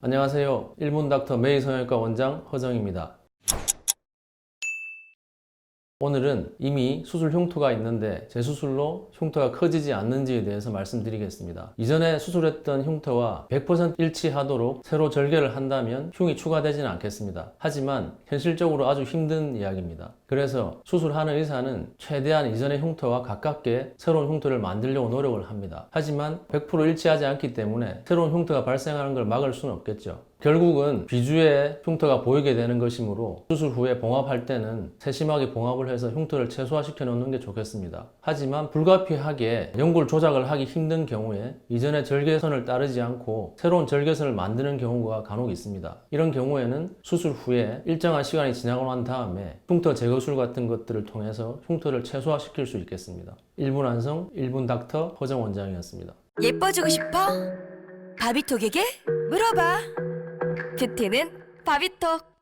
안녕하세요. 일본 닥터 메이 성형외과 원장 허정입니다. 오늘은 이미 수술 흉터가 있는데 재수술로 흉터가 커지지 않는지에 대해서 말씀드리겠습니다. 이전에 수술했던 흉터와 100% 일치하도록 새로 절개를 한다면 흉이 추가되지는 않겠습니다. 하지만 현실적으로 아주 힘든 이야기입니다. 그래서 수술하는 의사는 최대한 이전의 흉터와 가깝게 새로운 흉터를 만들려고 노력을 합니다. 하지만 100% 일치하지 않기 때문에 새로운 흉터가 발생하는 걸 막을 수는 없겠죠. 결국은 비주에 흉터가 보이게 되는 것이므로 수술 후에 봉합할 때는 세심하게 봉합을 해서 흉터를 최소화시켜 놓는 게 좋겠습니다. 하지만 불가피하게 연골 조작을 하기 힘든 경우에 이전의 절개선을 따르지 않고 새로운 절개선을 만드는 경우가 간혹 있습니다. 이런 경우에는 수술 후에 일정한 시간이 지나고 난 다음에 흉터 제거술 같은 것들을 통해서 흉터를 최소화시킬 수 있겠습니다. 1분 안성 1분 닥터 허정 원장이었습니다. 예뻐지고 싶어? 바비톡에게 물어봐. 뷰티는 바비톡.